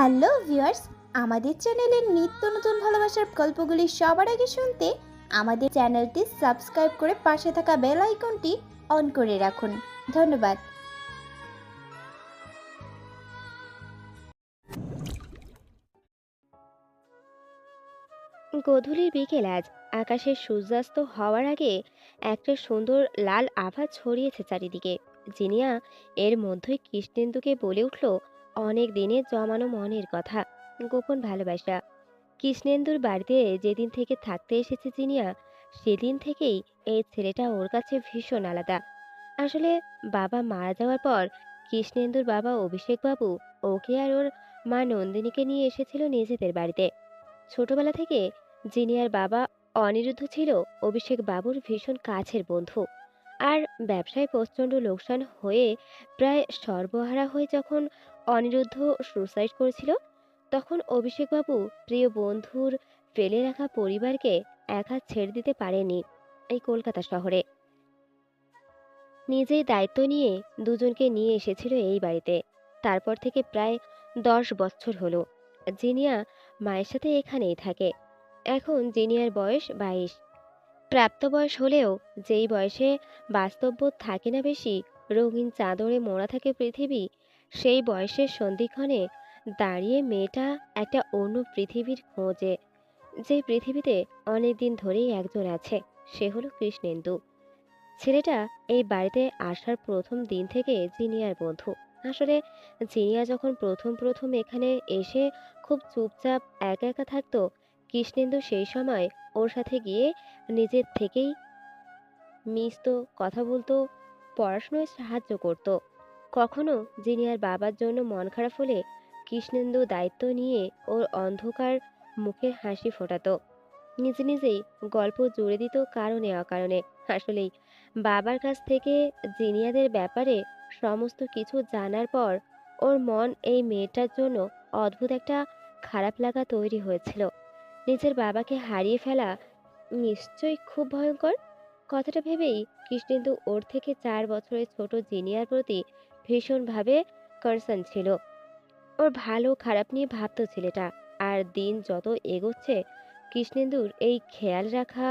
Hello viewers, আমাদের চ্যানেলের নিত্য নতুন ভালোবাসার গল্পগুলি সবার আগে শুনতে আমাদের চ্যানেলটি সাবস্ক্রাইব করে পাশে থাকা বেল আইকনটি অন করে রাখুন। ধন্যবাদ। গধূলির বিকেল আজ আকাশের সূর্যাস্ত হওয়ার আগে একটা সুন্দর লাল আভা ছড়িয়েছে চারিদিকে। জিনিয়া এর মধ্যেই কৃষ্ণেন্দুকে বলে উঠল অনেক দিনের জমানো মনের কথা, গোপন ভালোবাসা। কৃষ্ণেন্দুর বাড়িতে যেদিন থেকে থাকতে এসেছে জিনিয়া, সেদিন থেকেই এই ছেলেটা ওর কাছে ভীষণ আলাদা। আসলে বাবা মারা যাওয়ার পর কৃষ্ণেন্দুর বাবা অভিষেক বাবু ওকে আর ওর মা নন্দিনীকে নিয়ে এসেছিল নিজেদের বাড়িতে। ছোটবেলা থেকে জিনিয়ার বাবা অনিরুদ্ধ ছিল অভিষেক বাবুর ভীষণ কাছের বন্ধু। আর ব্যবসায় প্রচণ্ড লোকসান হয়ে প্রায় সর্বহারা হয়ে যখন অনিরুদ্ধ সুসাইড করেছিল। তখন অভিষেক বাবু প্রিয় বন্ধুর ফেলে রাখা পরিবারকে একা ছেড়ে দিতে পারেনি এই কলকাতা শহরে। নিজেই দায়িত্ব নিয়ে দুজনকে নিয়ে এসেছিল এই বাড়িতে। তারপর থেকে প্রায় দশ বছর হলো। জিনিয়া মায়ের সাথে এখানেই থাকে। এখন জিনিয়ার বয়স বাইশ। প্রাপ্তবয়স হলেও যেই বয়সে বাস্তববোধ থাকে না বেশি, রঙিন চাদরে মোড়া থাকে পৃথিবী সেই বয়সের সন্ধিক্ষণে দাঁড়িয়ে মেয়েটা একটা অন্য পৃথিবীর খোঁজে, যে পৃথিবীতে অনেক দিন ধরেই একজন আছে, সে হলো কৃষ্ণেন্দু। ছেলেটা এই বাড়িতে আসার প্রথম দিন থেকে জিনিয়ার বন্ধু। আসলে জিনিয়া যখন প্রথম প্রথম এখানে এসে খুব চুপচাপ একা একা থাকতো, কৃষ্ণেন্দু সেই সময় ওর সাথে গিয়ে নিজের থেকেই মিশতো, কথা বলতো, পড়াশুনোয় সাহায্য করত। কখনো জিনিয়ার বাবার জন্য মন খারাপ হলে কৃষ্ণেন্দু দায়িত্ব নিয়ে ওর অন্ধকার মুখে হাসি ফোটাতো। নিজে নিজেই গল্প জুড়ে দিত কারণে অকারণে। আসলেই বাবার কাছ থেকে জিনিয়াদের ব্যাপারে সমস্ত কিছু জানার পর ওর মন এই মেয়েটার জন্য অদ্ভুত একটা খারাপ লাগা তৈরি হয়েছিল। নিজের বাবাকে হারিয়ে ফেলা নিশ্চয়ই খুব ভয়ঙ্কর? কথাটা ভেবেই কৃষ্ণেন্দু ওর থেকে চার বছরের ছোট জিনিয়ার প্রতি ভীষণভাবে কনসার্ন ছিল। ওর ভালো খারাপ নিয়ে ভাবতো ছেলেটা। আর দিন যত এগোচ্ছে, কৃষ্ণেন্দুর এই খেয়াল রাখা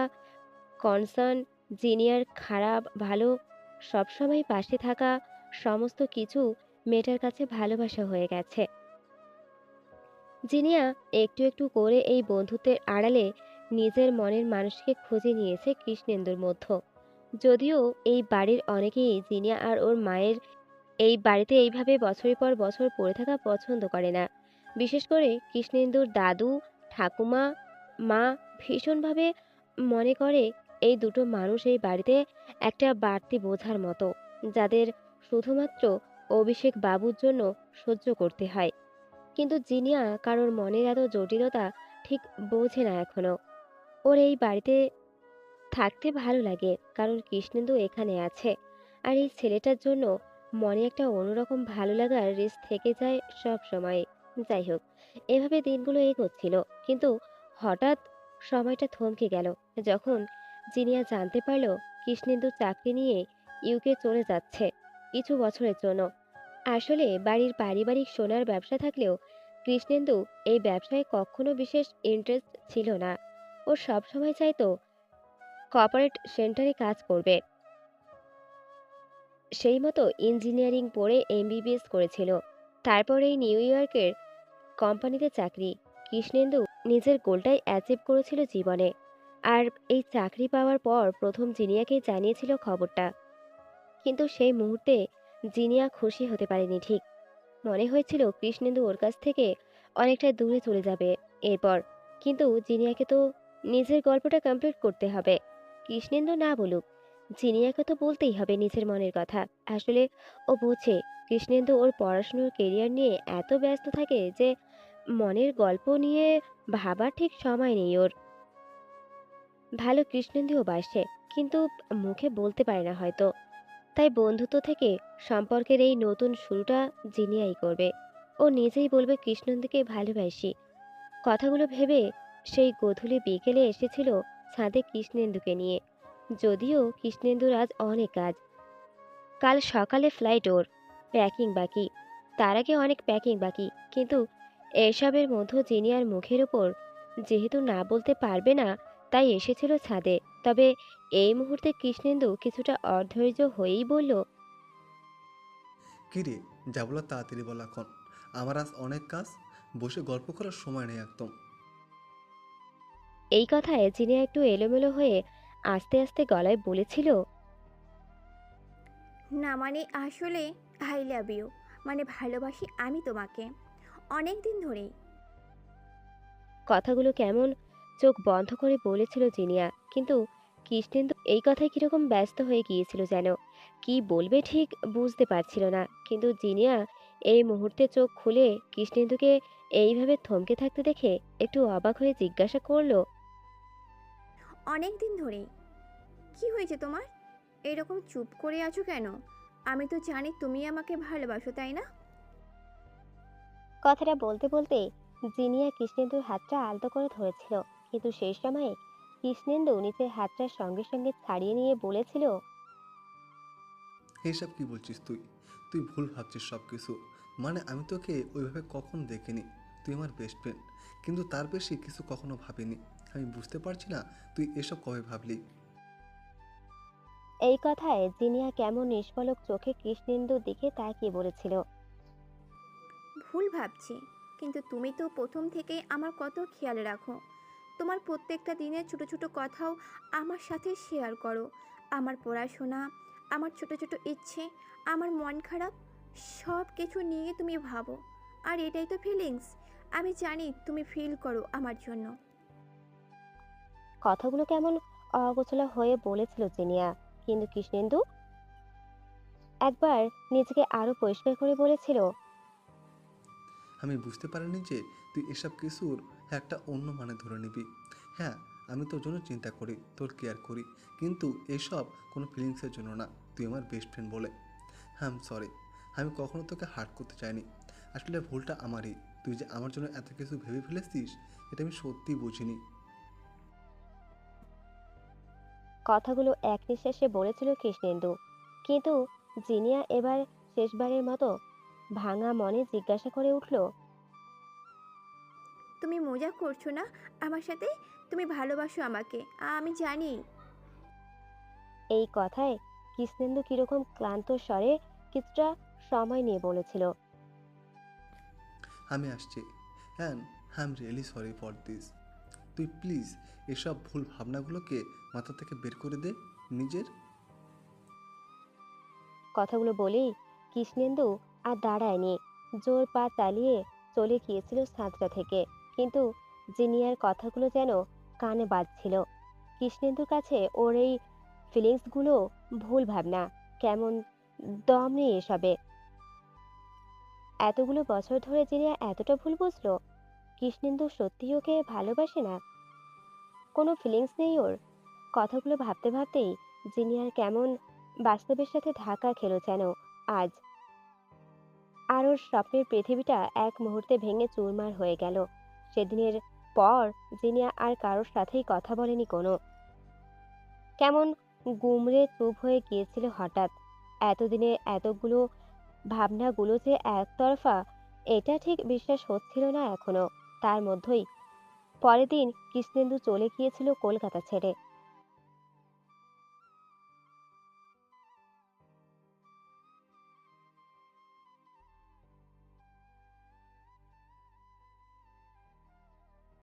কনসার্ন জিনিয়ার খারাপ, ভালো, সবসময় পাশে থাকা, সমস্ত কিছু মেয়েটার কাছে ভালোবাসা হয়ে গেছে। জিনিয়া একটু একটু করে এই বন্ধুত্বের আড়ালে নিজের মনের মানুষকে খুঁজে নিয়েছে কৃষ্ণেন্দুর মধ্য। যদিও এই বাড়ির অনেকেই জিনিয়া আর ওর মায়ের এই বাড়িতে এইভাবে বছরের পর বছর পড়ে থাকা পছন্দ করে না। বিশেষ করে কৃষ্ণেন্দুর দাদু, ঠাকুমা, মা ভীষণভাবে মনে করে এই দুটো মানুষ এই বাড়িতে একটা বাড়তি বোঝার মতো, যাদের শুধুমাত্র অভিষেক বাবুর জন্য সহ্য করতে হয়। কিন্তু জিনিয়া কারোর মনের এত জটিলতা ঠিক বোঝে না এখনও। ওর এই বাড়িতে থাকতে ভালো লাগে, কারণ কৃষ্ণেন্দু এখানে আছে। আর এই ছেলেটার জন্য মনে একটা অন্যরকম ভালো লাগার রেস থেকে যায় সব সময়। যাই হোক, এভাবে দিনগুলো এগোচ্ছিল, কিন্তু হঠাৎ সময়টা থমকে গেল, যখন জিনিয়া জানতে পারল কৃষ্ণেন্দু চাকরি নিয়ে ইউকে চলে যাচ্ছে কিছু বছরের জন্য। আসলে বাড়ির পারিবারিক সোনার ব্যবসা থাকলেও কৃষ্ণেন্দু এই ব্যবসায় কখনো বিশেষ ইন্টারেস্ট ছিল না। ও সবসময় চাইতো কর্পোরেট সেন্টারে কাজ করবে। সেই মতো ইঞ্জিনিয়ারিং পড়ে এমবিবিএস করেছিল। তারপর এই নিউ ইয়র্কের কোম্পানিতে চাকরি। কৃষ্ণেন্দু নিজের গোলটাই অ্যাচিভ করেছিল জীবনে। আর এই চাকরি পাওয়ার পর প্রথম জিনিয়াকে জানিয়েছিল খবরটা। কিন্তু সেই মুহূর্তে জিনিয়া খুশি হতে পারেনি ঠিক। মনে হয়েছিল কৃষ্ণেন্দু ওর কাছ থেকে অনেকটা দূরে চলে যাবে এরপর। কিন্তু জিনিয়াকে তো নিজের গল্পটা কমপ্লিট করতে হবে। কৃষ্ণেন্দু না বলুক। জিনিয়াকে তো বলতেই হবে নিজের মনের কথা। আসলে ও বোঝে, কৃষ্ণেন্দু ওর পড়াশুনোর কেরিয়ার নিয়ে এত ব্যস্ত থাকে যে মনের গল্প নিয়ে ভাবার ঠিক সময় নেই ওর। ভালো কৃষ্ণেন্দুও বাসে, কিন্তু মুখে বলতে পারে না হয়তো। তাই বন্ধুত্ব থেকে সম্পর্কের এই নতুন শুরুটা জিনিয়াই করবে। ও নিজেই বলবে কৃষ্ণেন্দুকে ভালোবাসি। কথাগুলো ভেবে সেই গধূলি বিকেলে এসেছিল ছাদে কৃষ্ণেন্দুকে নিয়ে। যদিও কৃষ্ণেন্দুর আজ অনেক কাজ। কাল সকালে ফ্লাইট ওর প্যাকিং বাকি। তার আগে অনেক প্যাকিং বাকি। কিন্তু এসবের মধ্যে জিনিয়ার মুখের ওপর যেহেতু না বলতে পারবে না তাই এসেছিল ছাদে। তবে এই মুহূর্তে কৃষ্ণেন্দু কিছুটা অধৈর্য হয়েই বলল কিরে যা তাড়াতাড়ি বল এখন। আমার আজ অনেক কাজ বসে গল্প করার সময় নেই একদম। এই কথায় জিনিয়া একটু এলোমেলো হয়ে আস্তে আস্তে গলায় বলেছিল না মানে আসলে আই লাভ ইউ মানে ভালোবাসি আমি তোমাকে অনেক দিন ধরেই। কথাগুলো কেমন চোখ বন্ধ করে বলেছিল জিনিয়া কিন্তু কৃষ্ণেন্দু এই কথায় কীরকম ব্যস্ত হয়ে গিয়েছিল যেন কি বলবে ঠিক বুঝতে পারছিল না কিন্তু জিনিয়া এই মুহূর্তে চোখ খুলে কৃষ্ণেন্দুকে এইভাবে থমকে থাকতে দেখে একটু অবাক হয়ে জিজ্ঞাসা করল অনেক দিন ধরেই। কি হয়েছে তোমার? এরকম চুপ করে আছো কেন? আমি তো জানি তুমি আমাকে ভালোবাসো তাই না? কথাটা বলতে বলতে জিনিয়া কৃষ্ণেন্দুর হাতটা আলতো করে ধরেছিল। কিন্তু সেই সময়ে কৃষ্ণেন্দু নিচের হাতটার সঙ্গে সঙ্গে ছাড়িয়ে নিয়ে বলেছিল এইসব কি বলছিস তুই? তুই ভুল ভাবছিস সব কিছু মানে আমি তোকে ওইভাবে কখন দেখিনি? তুই আমার বেস্ট ফ্রেন্ড কিন্তু তার বেশি কিছু কখনো ভাবিনি। আমি বুঝতে পারছি না তুই এসব কবে ভাবলি? এই কথায় জিনিয়া কেমন নিষ্পলক চোখে কৃষ্ণেন্দুর দিকে তাকিয়ে বলেছিল। ভুল ভাবছি কিন্তু তুমি তো প্রথম থেকেই আমার কত খেয়াল রাখো। তোমার প্রত্যেকটা দিনের ছোট ছোট কথাও আমার সাথে শেয়ার করো। আমার পড়াশোনা আমার ছোট ছোট ইচ্ছে আমার মন খারাপ সব কিছু নিয়ে তুমি ভাবো। আর এটাই তো ফিলিংস আমি জানি তুমি ফিল করো আমার জন্য। কথাগুলো কেমন অগোছলা হয়ে বলেছিল জিনিয়া। কিন্তু কৃষ্ণেন্দু? একবার নিজেকে আরও পরিষ্কার করে বলেছিল। আমি বুঝতে পারিনি যে তুই এসব কিছুর একটা অন্য মানে ধরে নিবি। হ্যাঁ আমি তোর জন্য চিন্তা করি, তোর কেয়ার করি, কিন্তু এসব কোনো ফিলিংসের জন্য না, তুই আমার বেস্ট ফ্রেন্ড বলে। হ্যাঁ সরি আমি কখনো তোকে হার্ট করতে চাইনি। আসলে ভুলটা আমারই। তুই যে আমার জন্য এত কিছু ভেবে ফেলেছিস, এটা আমি সত্যিই বুঝিনি। কথাগুলো এক নিঃশ্বাসে বলেছিল কৃষ্ণেন্দু। কিন্তু জিনিয়া এবার শেষবারের মতো ভাঙা মনে জিজ্ঞাসা করে উঠল তুমি মজা করছ না? আমার সাথে? তুমি ভালোবাসো আমাকে আমি জানি। এই কথায় কৃষ্ণেন্দু কীরকম ক্লান্ত স্বরে কিছুটা সময় নিয়ে বলেছিল আমি আসছি। And I am really sorry for this তুই প্লিজ এসব ভুল ভাবনাগুলোকে মাথা থেকে বের করে দে নিজের। কথাগুলো বলেই কৃষ্ণেন্দু আর দাঁড়ায়নি। জোর পা চালিয়ে চলে গিয়েছিল সাঁতরা থেকে। কিন্তু জিনিয়ার কথাগুলো যেন কানে বাজছিল, কৃষ্ণেন্দুর কাছে ওর এই ফিলিংসগুলো ভুল ভাবনা, কেমন দম নেই এসবে। এতগুলো বছর ধরে জিনিয়া এতটা ভুল বুঝলো কৃষ্ণেন্দু সত্যিই ওকে ভালোবাসে না? কোনো ফিলিংস নেই ওর। কথাগুলো ভাবতে ভাবতেই জিনিয়ার কেমন বাস্তবের সাথে ধাক্কা খেলো যেন আজ। আর ওর স্বপ্নের পৃথিবীটা এক মুহূর্তে ভেঙে চুরমার হয়ে গেল। সেদিনের পর জিনিয়া আর কারোর সাথেই কথা বলেনি কোনো। কেমন গুমড়ে চুপ হয়ে গিয়েছিল হঠাৎ। এতদিনে এতগুলো ভাবনাগুলো যে একতরফা, এটা ঠিক বিশ্বাস হচ্ছিল না এখনও। তার মধ্যেই। পরের দিন কৃষ্ণেন্দু চলে গিয়েছিল কলকাতা ছেড়ে।